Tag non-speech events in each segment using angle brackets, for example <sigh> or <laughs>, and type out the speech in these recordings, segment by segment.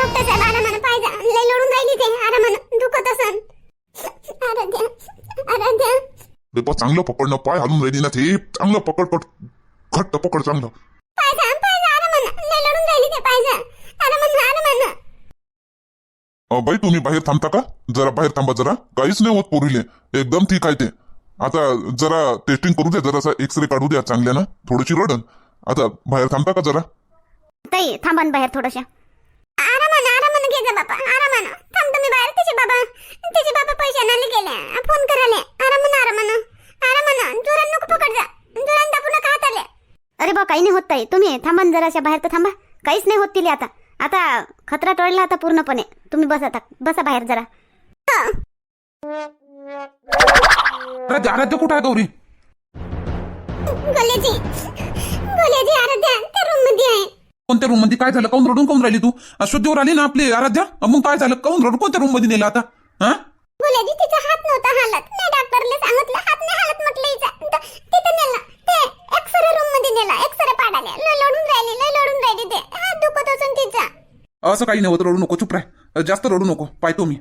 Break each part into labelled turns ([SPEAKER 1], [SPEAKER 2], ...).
[SPEAKER 1] Doctor साहेब आरामानं पाहिजे लय लढून राहिली ते आरामानं. दुखत असन. आराध्या आराध्या.
[SPEAKER 2] बेपा चांगलं पकडणं पाय हलून राहिली ना ते. चांगलं पकड पट घट्ट पकड चांगलं.
[SPEAKER 1] पाहिजे पाहिजे आरामानं. लय लढून राहिली ते पाहिजे आरामानं आरामानं.
[SPEAKER 2] अ, बाई तुम्ही बाहेर थांबता का? जरा बाहेर थांबा जरा. काहीच नाही होत पोरीले. एकदम ठीक आहे ते. आता जरा टेस्टिंग करू द्या जरासा एक्सरे काढू द्या चांगल्यानं. थोडीशी रडन. आता बाहेर थांबता का जरा?
[SPEAKER 1] ताई थांबा ना बाहेर थोडंसं. आरामानं आरामानं घे जा बापा आरामानं. थांब तुम्ही बाहेर तिचे बाबा तिचे बाबा पैसे आणायला गेले. फोन करायला. आरामानं आरामानं. आरामानं. जोरान नको पकड जा. जोरान दाबू नका हाताले. अरे बा काही नाही होत ताई. तुम्ही थांबा ना जराशा बाहेर तर थांबा. काहीच नाही होत तिले आता. आता खतरा टळला आता पूर्णपणे. तुम्ही बसा आता. बसा बाहेर जरा.
[SPEAKER 3] आराध्या आराध्या कुठं आहे गौरी?
[SPEAKER 1] गोल्याची. गोल्याची आराध्या त्या रूममध्ये आहे.
[SPEAKER 3] कोणत्या रूममध्ये? काय झालं? काऊन रडून काऊन राहिली तू? शुद्धीवर आली ना आपली आराध्या? मग काय झालं? काऊन रडून कोणत्या रूममध्ये नेलं आता? हा?
[SPEAKER 1] गोल्याची तिचा हात नव्हता हालत. मी डॉक्टरला सांगितलं हात नाही हालत म्हटलं हिचा. तर तिथं नेलं. ते एक्सरे रूममध्ये नेला एक्सरे पाडाले लय लढून राहिली लय लढून राहिली ते. हात दुखत असून तिचा.
[SPEAKER 3] असं काही नाही होत रडू नको चुप राह. जास्त रडू नको पाहतो मी.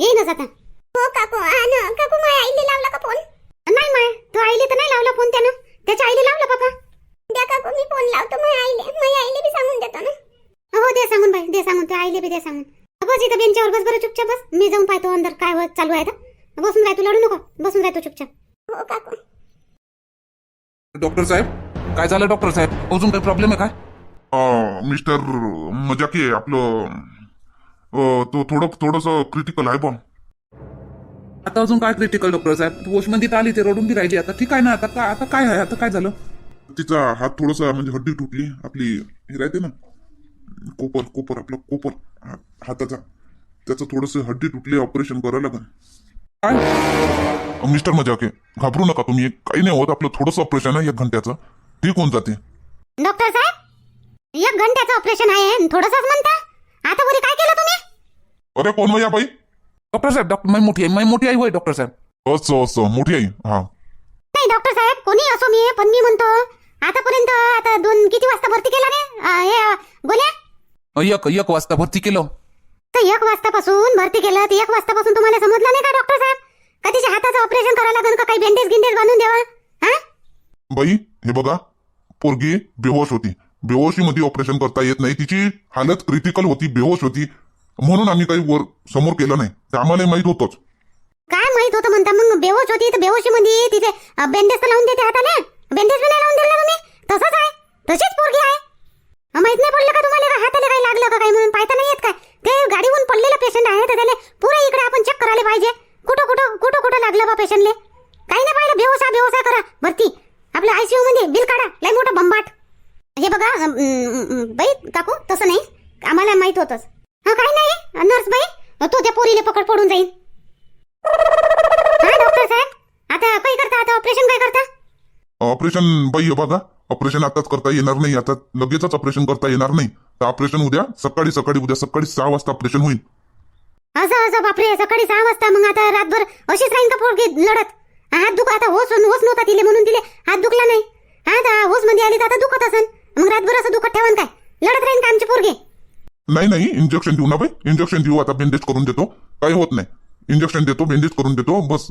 [SPEAKER 1] येईनच आता हो काकू ना. काकू माय आईने लावला का फोन नाही माय तू आईले तर नाही लावला फोन त्यानं. त्याच्या आईले लावला बाबा द्या काकू मी फोन लावतो. माझ्या आईले माझ्या आईले बी सांगून देतो ना. हो दे सांगून बाई दे सांगून त्या आईले बी दे सांगून. बस इथं बेंचवर बस बरं चुपचाप बस. मी जाऊन पाहतो अंदर काय होत चालू आहे तर. बसून राह तू लढू नको. बसून राह तू चुपचाप. हो काकू.
[SPEAKER 3] डॉक्टर साहेब काय झालं डॉक्टर साहेब? अजून काही प्रॉब्लेम आहे काय
[SPEAKER 2] मिस्टर मजाकी आहे आपलं अ, तो थोडं थोडस क्रिटिकल आहे बा
[SPEAKER 3] आता अजून काय क्रिटिकल डॉक्टर साहेब? वॉशमध्ये तर आली ते रडून बी राहिली. आता ठीक आहे ना आता काय आता काय आहे? आता काय झालं?
[SPEAKER 2] तिचा हात थोडासा म्हणजे हड्डी तुटली. आपली हे राहते ना कोपर कोपर आपलं कोपर हा- हाताचा. त्याचं थोडस हड्डी तुटली ऑपरेशन करावं लागेल.
[SPEAKER 3] काय?
[SPEAKER 2] मिस्टर मजाके घाबरू नका तुम्ही. काही नाही होत आपलं थोडंसं ऑपरेशन आहे एक घंट्याचं. ठीक होऊन जाते.
[SPEAKER 1] डॉक्टर साहेब एक घंट्याचं ऑपरेशन आहे थोडंसंच म्हणता? आता बरी काय केलं तुम्ही?
[SPEAKER 2] अरे कोण हो या बाई?
[SPEAKER 3] डॉक्टर साहेब डॉक्टर मी मोठी आहे मी मोठी आई होय डॉक्टर साहेब.
[SPEAKER 2] असं असं मोठी आई? हा.
[SPEAKER 1] नाही डॉक्टर साहेब कोणी असो मी पण मी म्हणतो आतापर्यंत आता दोन किती वाजता भरती केला रे अं, हे अं, गोल्या?
[SPEAKER 3] एक एक वाजता भरती केलं.
[SPEAKER 1] तर एक वाजतापासून भरती केलं तर एक वाजतापासून तुम्हाला समजलं नाही का डॉक्टर साहेब? का तिच्या हाताचं ऑपरेशन करायला लागेल का काही बँडेज गिंडेज बांधून द्यावा? हा?
[SPEAKER 2] बाई हे बघा पोरगी बेहोश होती. बेहोशीमध्ये ऑपरेशन करता येत नाही. तिची हालत क्रिटिकल होती बेहोश होती. म्हणून आम्ही काही वर समोर केलं नाही. ते आम्हाला माहीत होतच.
[SPEAKER 1] काय माहीत होतं म्हणता? मग बेहोश होती तर बेहोशी मध्ये तिथे बेंडेज तर लावून देते हाताला बँडेज बी नाही लावून दिला तुम्ही? तसंच आहे. तशीच पोरगी आहे. माहीत नाही पडलं का तुम्हाला? का हाताला काही लागलं का काही म्हणून? पाहता नाही येत काय? ते गाडीहून पडलेलं पेशंट आहे तर त्याला पुरे इकडे आपण चेक करायला पाहिजे. कुठं कुठं कुठं कुठं लागलं बा पेशंटले काही नाही पाहिलं. बेहोसा बेहोसा करा. भरती. आपलं आयसीयू मध्ये बिल काढा. लय मोठं बंबाट. हे बघा अं, अं, अं, बाई काकू तसं नाही. आम्हाला माहीत होतच. हा काही नाही नर्स बाई. तो त्या पोरीले पकड पडून जाईल हा डॉक्टर साहेब? आता काय करता? आता ऑपरेशन काय करता?
[SPEAKER 2] ऑपरेशन बाई बघा. ऑपरेशन आताच करता येणार नाही. आता लगेचच ऑपरेशन करता येणार नाही. तर ऑपरेशन उद्या सकाळी सकाळी उद्या सकाळी सहा वाजता ऑपरेशन होईल.
[SPEAKER 1] असं असं बापरे सकाळी सहा वाजता. मग आता रातभर अशीच राहीन का पोरगी लढत? हात दुख आता होस होस नव्हता तिले म्हणून तिले हात दुखला नाही. हा आता होस मध्ये आली तर आता दुखत असन. मग रातभर असं दुखत ठेवन काय? लढत राहीन का आमची पोरगी?
[SPEAKER 2] नाही नाही इंजेक्शन देऊ ना बाई इंजेक्शन देऊ आता बँडेज करून देतो. काही होत नाही. इंजेक्शन देतो बँडेज करून देतो बस.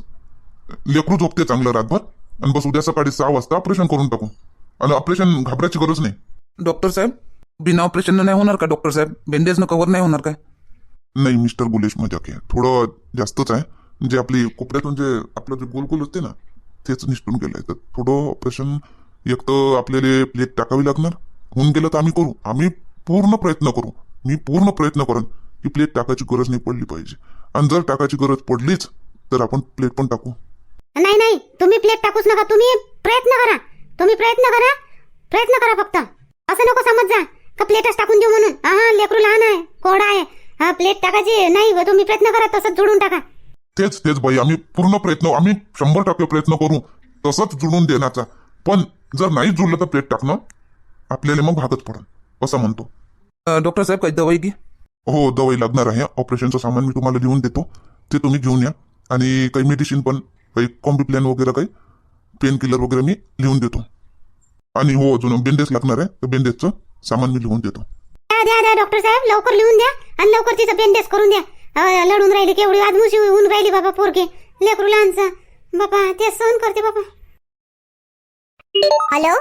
[SPEAKER 2] लेकरू झोपते चांगलं रातभर. आणि बस उद्या सकाळी सहा वाजता ऑपरेशन करून टाकू. आणि ऑपरेशन घाबरायची गरज नाही.
[SPEAKER 3] डॉक्टर साहेब बिना ऑपरेशन नाही होणार का डॉक्टर साहेब? बँडेज न कव्हर नाही होणार काय?
[SPEAKER 2] नाही मिस्टर गुलेश मजाक आहे. थोडं जास्तच आहे. म्हणजे आपली कोपऱ्यातून जे आपलं जे गोल गोल असते ना तेच निसटून गेलंय. तर थोडं ऑपरेशन एक तर आपल्याला प्लेट टाकावी लागणार. होऊन गेलं तर आम्ही करू. आम्ही पूर्ण प्रयत्न करू. मी पूर्ण प्रयत्न करेन की प्लेट टाकायची गरज नाही पडली पाहिजे. आणि जर टाकायची गरज पडलीच तर आपण प्लेट पण टाकू.
[SPEAKER 1] नाही नाही. तुम्ही प्लेट टाकूच नका. तुम्ही प्रयत्न करा. तुम्ही प्रयत्न करा. प्रयत्न करा फक्त. असं नको समज जा. का प्लेटच टाकून देऊ म्हणून? हा लेकरू लहान आहे. कोरडा आहे. हा प्लेट टाकायची नाही तुम्ही प्रयत्न करा. तसंच जोडून टाका.
[SPEAKER 2] तेच तेच बाई. आम्ही पूर्ण प्रयत्न आम्ही शंभर टक्के प्रयत्न करू. तसंच जुळून देण्याचा. पण जर नाही जुळलं तर प्लेट टाकणं आपल्याला मग भागच पडल असं म्हणतो.
[SPEAKER 3] डॉक्टर साहेब काही दवाई घे.
[SPEAKER 2] हो दवाई लागणार आहे. ऑपरेशनचं सामान मी तुम्हाला लिहून देतो. ते तुम्ही घेऊन या. आणि काही मेडिसिन पण काही कॉम्बिप्लॅन वगैरे काही पेन किलर वगैरे मी लिहून देतो. आणि हो अजून बेंडेज लागणार आहे. तर बेंडेजचं सामान मी लिहून देतो.
[SPEAKER 1] द्या द्या द्या डॉक्टर साहेब. लवकर लिहून द्या आणि लवकर तिचं बेंडेज करून द्या. अं, लढून राहिली केवढी आदमुशी होऊन राहिली बाबा पोरगे. लेकरू लहानचा. बाबा ते सहन करते बाबा. हॅलो?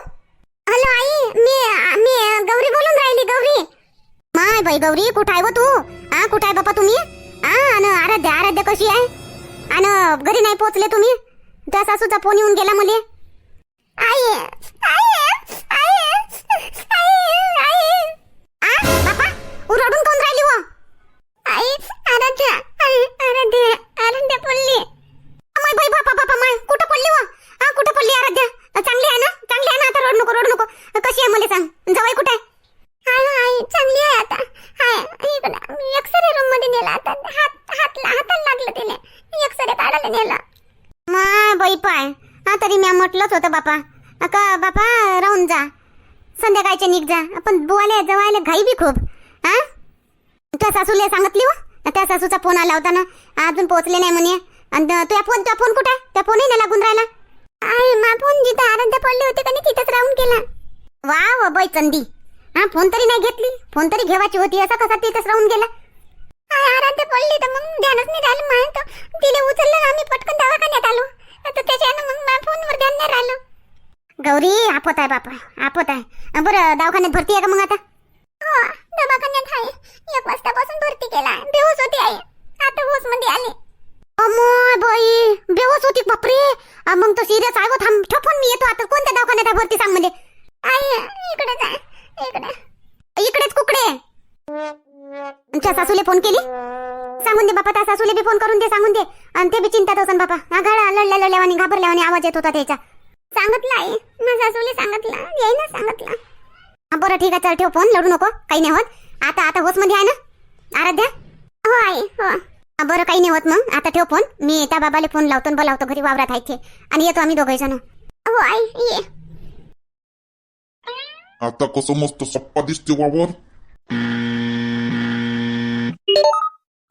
[SPEAKER 1] हॅलो आई मी मी गौरी बोलून राहिली गौरी. माय बाई गौरी कुठं आहे व तू? हा कुठं आहे बापा तुम्ही? हा आणि आराध्या आराध्या कशी आहे? आणि घरी नाही पोहोचले तुम्ही? त्या सासूचा फोन येऊन गेला मले. आई आई बापा राहून जा. संध्याकाळच्या निघ जा. आपण बुवाले जवायला घाई बी खूप. हा? त्या सासूला सांगितली हो. त्या सासूचा फोन आला होता ना. अजून पोहोचले नाही म्हणे. आणि तुझ्या फोन तुझा फोन कुठे? त्या फोनही नाही लागून राहिला. आहे मा फोन जिथं आराध्या पडले होते का नाही तिथंच राहून गेला. वा वा बाई चंदी. हा फोन तरी नाही घेतली. फोन तरी घेवायची होती. असा कसा तिथंच राहून गेला. आराध्या पडली तर मग ध्यानच नाही राहिलं. माहीत तिला उचललं आम्ही पटकन दवाखान्यात आलो. तर त्याच्यानं मग फोनवर ध्यान नाही राहिलं. गौरी आपत आहे बापा आपत आहे. बरं दवाखान्यात भरती आहे का मग आता? हो दवाखान्यात आहे. एक वाजतापासून भरती केला बेहोश होती आई. आता होशमध्ये आले. अमोय बाई बेहोश होती बापरे. मग तो सिरियस आहे हो, थांब ठोकून मी येतो आता. कोणत्या दवाखान्यात आहे भरती सांग म्हणजे आई इकडे जा. इकडे. इकडेच कुकडे. त्या सासूले फोन केली? सांगून दे बापा त्या सासूले बी फोन करून दे सांगून दे. आणि ते बी चिंतात असन बापा. आघाडा लढल्या लढल्यावानी घाबरल्यावानी आवाज येत होता त्याचा सांगितलं आहे माझ्या सासूले सांगितलं येई ना सांगितलं हा, बरं ठीक आहे चल ठेव फोन लढू नको काही नाही होत. आता आता होस मध्ये आहे ना? आराध्या? हो आई हो. बरं काही नाही होत मग. आता ठेव फोन. मी त्या बाबाला फोन लावतो बोलावतो घरी वावरात आहे ते आणि येतो आम्ही दोघे जण. हो आई ये.
[SPEAKER 2] आता कसं मस्त सप्पा दिसते वावर.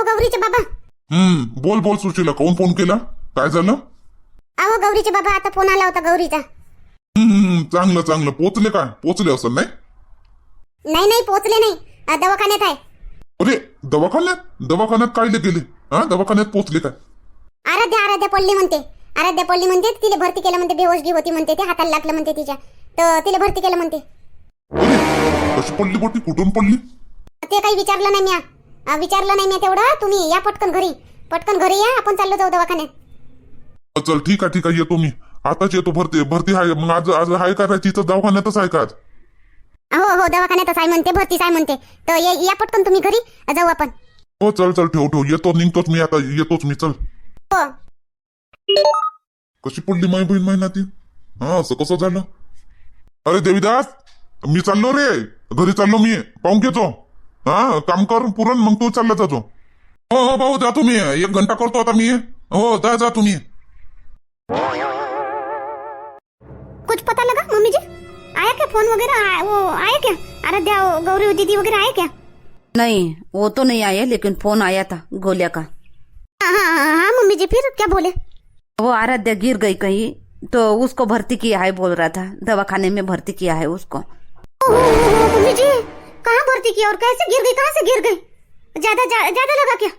[SPEAKER 1] गौरीचे बाबा.
[SPEAKER 2] हम्म बोल बोल सुशीला कोण फोन केला? काय झालं?
[SPEAKER 1] अहो गौरीचे बाबा आता फोन आला होता गौरीचा.
[SPEAKER 2] हम्म चांगलं चांगलं. पोचले काय? पोचले असं नाही?
[SPEAKER 1] नाही नाही पोहोचले नाही. अं, दवाखान्यात आहे.
[SPEAKER 2] अरे दवाखान्यात? दवाखान्यात कायले गेले? हा दवाखान्यात पोचले काय?
[SPEAKER 1] आराध्या आराध्या पडली म्हणते. आराध्या पडली म्हणते तिला भरती केलं म्हणते बेहोशगी होती म्हणते ते हाताला लागलं म्हणते तिच्या. तर तिला भरती केलं म्हणते.
[SPEAKER 2] अरे कशी पडली पोटी कुठून पडली?
[SPEAKER 1] ते काही विचारलं नाही मी अं, विचारलं नाही मी तेवढं. तुम्ही या पटकन घरी. पटकन घरी या आपण चाललो जाऊ दवाखान्यात.
[SPEAKER 2] चल ठीक आहे ठीक आहे येतो मी. आताच येतो भरती भरती आहे मग आज आज आहे का तिथं दवाखान्यातच आहे का आज?
[SPEAKER 1] हो हो दवाखान्यातच आहे म्हणते भरतीच आहे म्हणते. तर या या पटकन तुम्ही घरी जाऊ आपण.
[SPEAKER 2] हो चल चल ठेव ठेव. येतो निघतोच मी आता. येतोच मी चल.
[SPEAKER 1] हो.
[SPEAKER 2] कशी पडली माई बहीण महिना ती हा असं कसं झालं? अरे देवीदास मी चाललो रे. घरी चाललो मी. पाहून घेतो हा काम कर पुरण मग तू चालला जातो हो हो भाऊ जा तुम्ही. एक घंटा करतो आता मी. हो जा जा तुम्ही.
[SPEAKER 1] कुछ पता लगा? क्या? फ़ोन वगैरह वो आया क्या? आराध्या गौरी दीदी वगैरह आया क्या?
[SPEAKER 4] नहीं वो तो नहीं आया लेकिन फ़ोन आया था गोलिया का।
[SPEAKER 1] हाँ हाँ हाँ, हाँ मम्मी जी फिर क्या बोले?
[SPEAKER 4] वो आराध्या गिर गई कहीं तो उसको भर्ती किया है बोल रहा था। दवाखाने में भर्ती किया है उसको।
[SPEAKER 1] मम्मी जी कहाँ भर्ती किया और कैसे गिर गई? कहाँ से गिर गई? ज़्यादा ज़्यादा लगा क्या?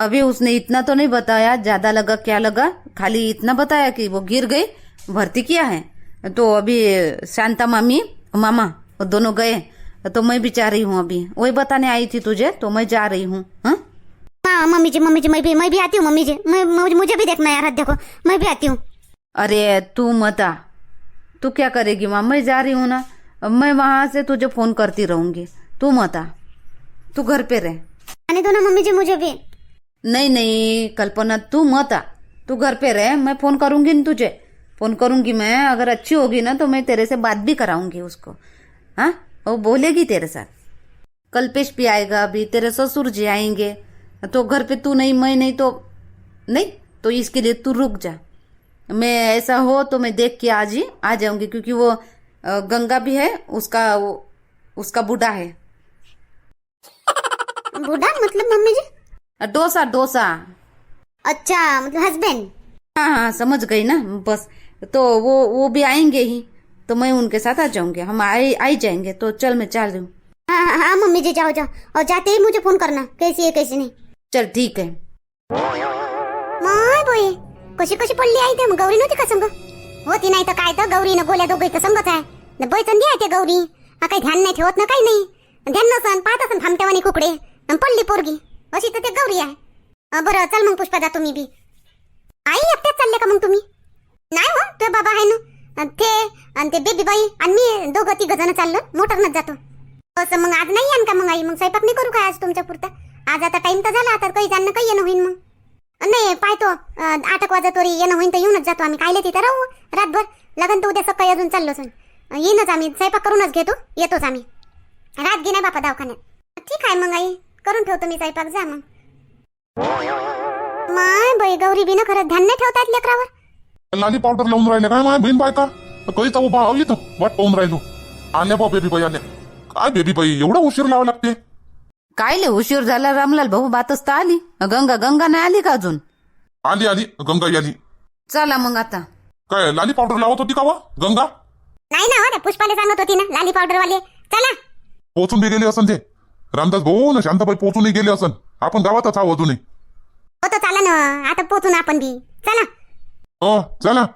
[SPEAKER 4] अभी उसने इतना तो नहीं बताया ज़्यादा लगा क्या लगा? खाली इतना बताया कि वो गिर गई भर्ती किया है। तो अभी शांता मामी मामा दोनों गए तो मैं भी जा रही हूँ अभी। वही बताने आई थी तुझे तो मैं जा रही हूँ हाँ?
[SPEAKER 1] हाँ मम्मी जी मम्मी जी मैं भी मैं भी आती हूँ मम्मी जी मैं मुझे- भी देखना आराध्या को मैं भी आती हूँ।
[SPEAKER 4] अरे तू मत आ। तू क्या करेगी माँ? मैं जा रही हूँ ना। मैं वहाँ से तुझे फ़ोन करती रहूँगी। तू मत आ। तू घर पे रह।
[SPEAKER 1] आने दो ना मम्मी जी मुझे भी।
[SPEAKER 4] नहीं नहीं कल्पना तू मत आ। तू घर पे रह मैं फ़ोन करूँगी ना तुझे। फ़ोन करूँगी मैं अगर अच्छी होगी ना तो मैं तेरे से बात भी कराऊँगी उसको। हाँ? वो बोलेगी तेरे साथ। कल्पेश भी आएगा अभी तेरे ससुर जी आएँगे। तो घर पे तू नहीं मैं नहीं तो नहीं? तो इसके लिए तू रुक जा। मैं ऐसा हो तो मैं देख के आज ही आ जाऊँगी क्योंकि वो गंगा भी है उसका वो उसका बूढ़ा है। <laughs>
[SPEAKER 1] बूढ़ा? मतलब मम्मी जी?
[SPEAKER 4] डोसा डोसा।
[SPEAKER 1] अच्छा मतलब हस्बैंड?
[SPEAKER 4] हाँ हाँ समझ गई ना बस। तो वो वो भी आएँगे ही। तो मैं उनके साथ आ जाऊँगी। हम आए आ जाएँगे। तो चल मैं चल रही हूँ
[SPEAKER 1] हाँ हाँ हाँ मम्मी जी जाओ जाओ। और जाते ही मुझे फ़ोन करना। कैसी है कैसी नाही?
[SPEAKER 4] चल ठीक है।
[SPEAKER 1] माय बोय कशी कशी पडली आहे ते मग गौरी नव्हती का संग? होती नाही तर काय तर गौरी न गोल्या दोघं तर संगच आहे. न बैचंदी आहे ते गौरी. हा काही ध्यान नाही ठेवत ना काही नाही. ध्यान नसन पाहत असन थांबतेवानी कुकडे. अन पडली पोरगी. अशी तर ते गौरी आहे. अं, बरं चल मग पुष्पा जा तुम्ही बी. आई एकट्याच चालले का मग तुम्ही? नाही हो बाबा आहे ना. अन ते आणि ते बेबी बाई आणि मी दोघं तिघ जण चाललो मोटरनच जातो. असं मग आज नाही आण का मग आई? मग स्वयंपाक नाही करू काय आज तुमच्या पुरता? आज आता टाइम तर झाला आता काही जाणं काही येणं होईन मग. नाही पाहतो आठ एक वाजता तरी येणं होईन तर येऊनच जातो आम्ही. कायले तिथं राहू? रातभर. लगन तर उद्या सकाळी अजून चाललो सण येईनच आम्ही. स्वयंपाक करूनच घेतो येतोच आम्ही. रात घे नाही बापा दवाखान्यात. ठीक आहे मग आई. करून ठेवतो मी स्वयंपाक. जा मग. माय बाई गौरी बिना खरं ध्यान नाही ठेवतात लेकरावर.
[SPEAKER 2] लाली पावडर लावून राहिले. काय माय बहीण बायका? कधीचा उभा आहो इथं. वाट पाहून राहिलो. आल्या बा बेबी बाई आल्या काय बेबी बाई? एवढा उशीर लावा लागते.
[SPEAKER 4] कायले उशीर झाला रामलाल भाऊ? बातच तर आली. गंगा गंगा नाही आली का अजून?
[SPEAKER 2] आली आली. गंगा आली
[SPEAKER 4] चला मग आता.
[SPEAKER 2] काय लाली पावडर लावत होती का वा? गंगा?
[SPEAKER 1] नाही ना हो त्या पुष्पाला सांगत होती ना लाली पावडर वाले चला.
[SPEAKER 2] पोचून बी गेले असन ते. रामदास भाऊ ना शांताबाई पोचूनही गेले असन. आपण गावातच आहो अजूनही.
[SPEAKER 1] हो तर चला ना आता पोचून आपण बी. चला.
[SPEAKER 2] हो चला.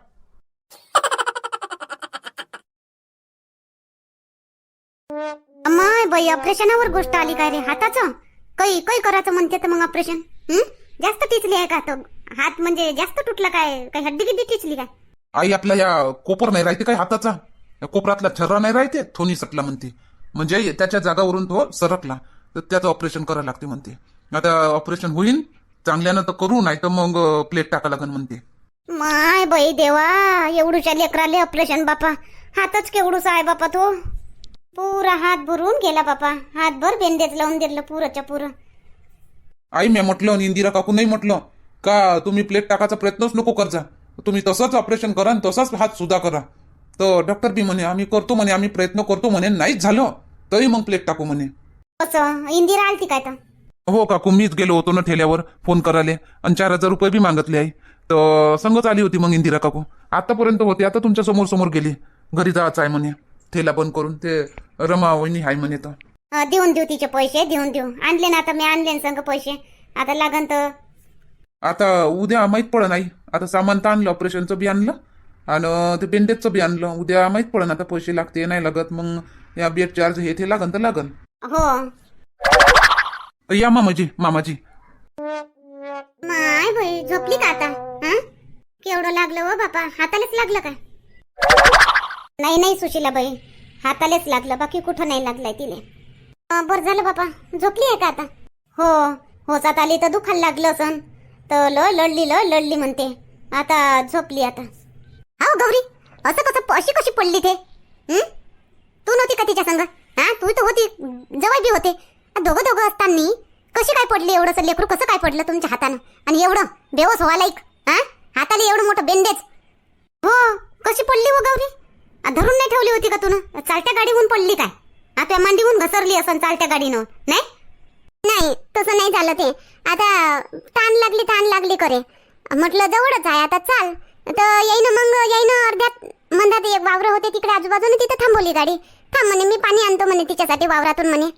[SPEAKER 1] माय बाई ऑपरेशनावर गोष्ट आली काय रे? हाताचं? काही काही करायचं म्हणते तर मग ऑपरेशन? हं? जास्त टिचली आहे का तो? हात म्हणजे जास्त तुटला काय? काही हड्डी गिड्डी टिचली काय?
[SPEAKER 3] आई आपला या कोपर नाही राहते काय हाताचा? या कोपरातला छर्रा नाही राहते? थोनी सटला म्हणते. म्हणजे त्याच्या जागावरून तो सरकला. तर त्याचं ऑपरेशन करावं लागते म्हणते. आता ऑपरेशन होईल चांगल्यानं तर करू नाही तर मग प्लेट टाका लागेल म्हणते.
[SPEAKER 1] माय बाई देवा एवढूच्या लेकराले ऑपरेशन बापा. हातच केवढूच आहे बापा तो. पुरा हात भरून गेला बापा. हातभर बेंडेज लावून दिलं पुरच्या पुरं.
[SPEAKER 3] आई मी म्हटलं आणि इंदिरा काकू नाही म्हटलं का तुम्ही प्लेट टाकायचा प्रयत्नच नको करजा. तुम्ही तसंच ऑपरेशन करा आणि तसाच हात सुद्धा करा. तर डॉक्टर बी म्हणे आम्ही करतो म्हणे आम्ही प्रयत्न करतो म्हणे नाहीच झालं. तरी मग प्लेट टाकू म्हणे.
[SPEAKER 1] असं इंदिरा आलती काय तर?
[SPEAKER 3] हो काकू मीच गेलो होतो ना ठेल्यावर. फोन करायला. आणि चार हजार रुपये बी मागितले आई. तर संगच आली होती मग इंदिरा काकू. आतापर्यंत होती. आता तुमच्यासमोर समोर गेली. घरी जायचं आहे म्हणे. ठेला बंद करून. ते रमा वहिनी आहे म्हणे तर.
[SPEAKER 1] अं, देऊन देऊ तिचे पैसे देऊन देऊ. आणले ना आता मी आणले ना संग पैसे. आता लागन तर.
[SPEAKER 3] आता उद्या माहीत पडन आई. आता सामान तर आणलं ऑपरेशनचं बी आणलं. आणि ते बेंडेजचं बी आणलं. उद्या माहीत पडन आता पैसे लागते नाही लागत. मग या बेड चार्ज हे ते लागन तर लागन.
[SPEAKER 1] हो.
[SPEAKER 3] या मामाजी मामाजी.
[SPEAKER 1] माय बाई झोपली का आता? हं? केवढं लागलं व बापा? हातालाच लागलं का? नाही नाही सुशीला बाई. हातालाच लागलं. बाकी कुठं नाही लागलंय तिने. अं, बरं झालं बापा. झोपली आहे का आता? हो. होसात आली तर दुखायला लागलं असन. तर ल लढली ल लढली म्हणते. आता झोपली आता. हा गौरी. असं कसं अशी कशी पडली ते? हं? तू नव्हती का तिच्या संग? हा? तू तर होती. जवळ बी होते. दोघं दोघं असताना कशी काय पडली एवढंसं लेकरू कसं काय पडलं तुमच्या हातानं? आणि एवढं बेवस व्हा लाईक हा? हाताला एवढं मोठं बेंडेज हो कशी पडली हो गौरी? धरून नाही ठेवली होती का तुनं चालत्या गाडीहून पडली काय? आता मांडीहून घसरली असं चालत्या गाडीनं नाही? नाही तसं नाही झालं ते. आता ताण लागली ताण लागली करे. म्हटलं जवळच आहे आता चाल. तर येईन मग येईन अर्ध्यात मंदात एक वावर होते तिकडे आजूबाजूने तिथे थांबवली गाडी. थांब म्हणे मी पाणी आणतो म्हणे तिच्यासाठी वावरातून म्हणे.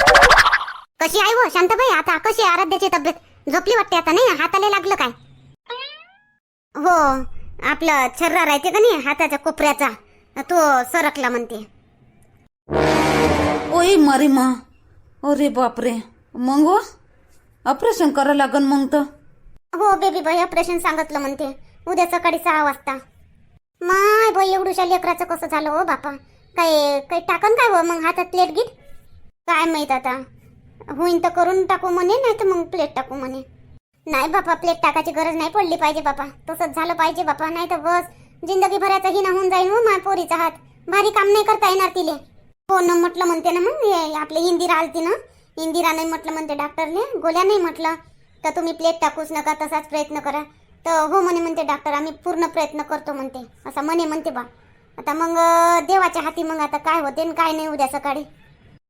[SPEAKER 1] कशी आहे हो? शांताबाई आता कशी आहे आराध्याची तब्येत? झोपली वाटते आता नाही? हाताला लागलं काय? हो आपलं छर्रा राहते का नाही? हाताच्या कोपऱ्याचा. तो सरकला म्हणते.
[SPEAKER 4] ओय मारी मा. अरे बापरे. मग हो? ऑपरेशन करावं लागन मग तर
[SPEAKER 1] हो बेबी बाई ऑपरेशन सांगितलं म्हणते. उद्या सकाळी सहा वाजता. माय बाई एवढूशा लेकराचं कसं झालं हो बापा? काय काही टाकन काय हो? मग हातात प्लेट गीट काय माहीत आता? होईन तर करून टाकू म्हणे नाही तर मग प्लेट टाकू म्हणे. नाही बापा प्लेट टाकायची गरज नाही पडली पाहिजे बापा. तसंच झालं पाहिजे बापा नाही तर बस. जिंदगी भराचा हिना होऊन जाईल मग माझ्या पोरीचा हात. भारी काम नाही करता येणार तिले. हो न म्हटलं म्हणते ना मग हे आपले इंदिरा आलती ना? इंदिरा नाही म्हटलं म्हणते डॉक्टरने गोल्या नाही म्हटलं. तर तुम्ही प्लेट टाकूच नका तसाच प्रयत्न करा. तर हो म्हणे म्हणते डॉक्टर आम्ही पूर्ण प्रयत्न करतो म्हणते. असं म्हणे म्हणते बा. आता मग देवाच्या हाती मग आता काय होते आणि काय नाही उद्या सकाळी.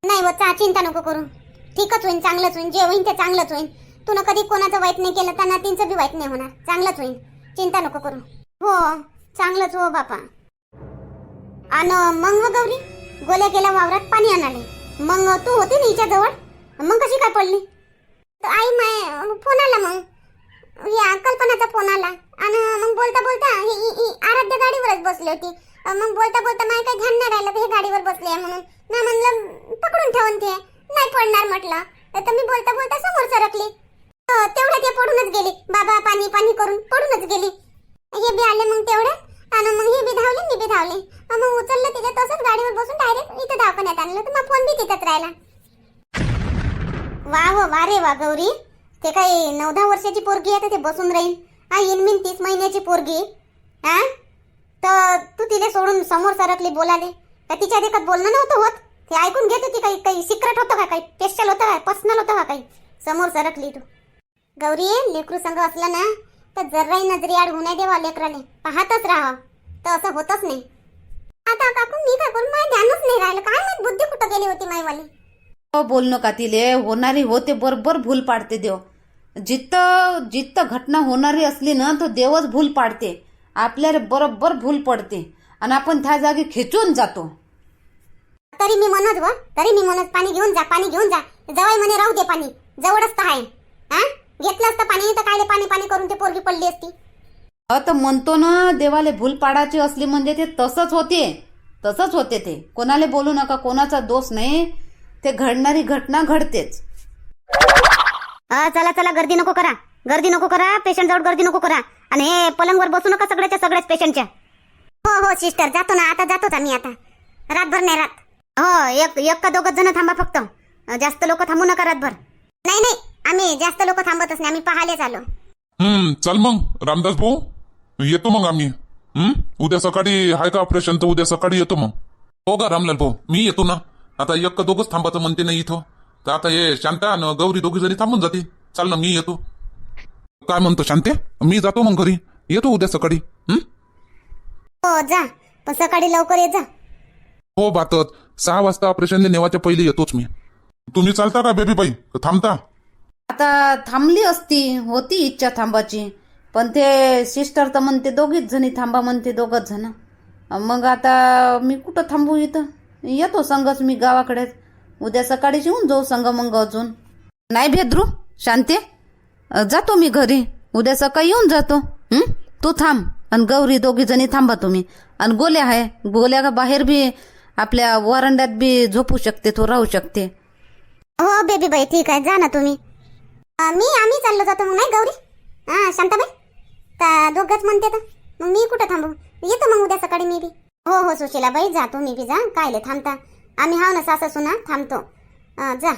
[SPEAKER 1] नाही व चा चिंता नको करू. ठीकच होईन चांगलंच होईन जे होईन ते चांगलंच होईन. तुला कधी कोणाचं वाईट नाही केलं त्यांना नातींचं बी वाईट नाही होणार. चांगलंच होईन. चिंता नको करू. हो चांगलंच हो बापा. आणि मग व गौरी? गोल्या गेल्या वावरात पाणी आणाले. मग तू होती ना हिच्या जवळ मग कशी काय पडली? तर आई माय फोन आला मग. या कल्पनाचा फोन आला. आणि मग बोलता बोलता ही आराध्य गाडीवरच बसली होती. मग बोलता बोलता मला काही ध्यान नाही राहिलं हे गाडीवर बसले आहे म्हणून. ना म्हणलं पकडून ठेवून ते. नाही पडणार म्हटलं. तर मी बोलता बोलता समोर सरकली. हो, तेवढ्या ते पडूनच गेली. बाबा पाणी पाणी करून पडूनच गेली. हे बी आले मग तेवढ्यात आणि मग हे बी धावले मी बी धावले. मग उचललं तिथे तसंच गाडीवर बसून डायरेक्ट इथं दवाखान्यात आणलं. तर मग फोन बी तिथंच राहिला. वा वा वा रे वा गौरी. ते काही नऊ दहा वर्षाची पोरगी आहे तर ते बसून राहील हा इनमिन तीस महिन्याची पोरगी. हा? तर तू तिला सोडून समोर सरकली बोलाले. तर तिच्या देखत बोलणं नव्हतं होत. ते ऐकून घेत होती काही काही सिक्रेट होतं का काही स्पेशल होतं का पर्सनल होतं का काही? समोर सरकली तू. गौरी लेकरू संघ असला ना तर जराही नजरी आड होऊ नाही देवा लेकराने. पाहतच राहा तर असं होतच नाही. आता काकू मी काय करू? माझ्या ध्यानच नाही राहिलं. काय माहीत बुद्धी कुठं गेली होती माईवाली?
[SPEAKER 4] हो बोल नका तिले होणारी होते बरोबर भूल पाडते देव. जिथं जिथं घटना होणारी असली ना तर देवच भूल पाडते. आपल्याला बरोबर भूल पडते. आणि आपण त्या जागी खेचून जातो.
[SPEAKER 1] तरी मी म्हणत व तरी मी म्हणत पाणी घेऊन जा पाणी घेऊन जा. जवळ म्हणे राहू दे पाणी. जवळच तर आहे. हा? घेतलं असतं पाणी तर कायले पाणी पाणी करून ते पोरगी पडली असती?
[SPEAKER 4] आता म्हणतो ना देवाले भूल पाडायची असली म्हणजे ते तसंच होते. तसंच होते ते. कोणाला बोलू नका कोणाचा दोष नाही. ते घडणारी घटना घडतेच.
[SPEAKER 1] चला चला गर्दी नको करा. गर्दी नको करा पेशंट जवळ गर्दी नको करा. आणि हे पलंगवर बसू नका सगळ्याच्या सगळ्याच पेशंटच्या हो हो सिस्टर जातो ना आता जातोच आम्ही आता. रातभर नाही रात हो एक एक का दोघच जण थांबा फक्त. जास्त लोक थांबू नका रातभर. नाही नाही आम्ही जास्त लोक थांबतच नाही आम्ही पाहायलाच आलो
[SPEAKER 2] हम्म चल मग रामदास भाऊ. येतो मग आम्ही. हम्म उद्या सकाळी हाय का ऑपरेशन तर उद्या सकाळी येतो मग. हो का रामलाल भाऊ? मी येतो ना. आता एक का दोघच थांबायचं म्हणते ना इथं. तर आता हे शांता आणि गौरी दोघी जणी थांबून जाते. चाल ना मी येतो. काय म्हणतो शांते? मी जातो मग घरी. येतो उद्या सकाळी. हम्म?
[SPEAKER 1] हो जा. पण सकाळी लवकर ये जा.
[SPEAKER 2] हो बातच सहा वाजता ऑपरेशनला नेवाच्या पहिले येतोच मी. तुम्ही चालता का बेबी बाई थांबता?
[SPEAKER 4] आता थांबली असती. होती इच्छा थांबाची. पण ते सिस्टर तर म्हणते दोघीच जणी थांबा म्हणते दोघच जण. मग आता मी कुठं थांबू इथं? येतो संघच मी गावाकडेच. उद्या सकाळीच येऊन जाऊ संघ मग अजून. नाही भेद्रू शांते? जातो मी घरी. उद्या सकाळी येऊन जातो. हं? तू थांब. आणि गौरी दोघी जणी थांबा तुम्ही. आणि गोल्या आहे गोल्या का बाहेर बी आपल्या वरांड्यात बी झोपू शकते तो राहू शकते.
[SPEAKER 1] हो बेबी बाई ठीक आहे. जा ना तुम्ही. मी आम्ही चाललो जातो मग नाही गौरी? हा शांताबाई? तर दोघंच म्हणते तर. मग मी कुठं थांबू? येतो मग उद्या सकाळी मी बी. हो हो सुशीलाबाई जा तुम्ही बी जा. कायले थांबता. आम्ही हाव ना सासू सुना थांबतो जा.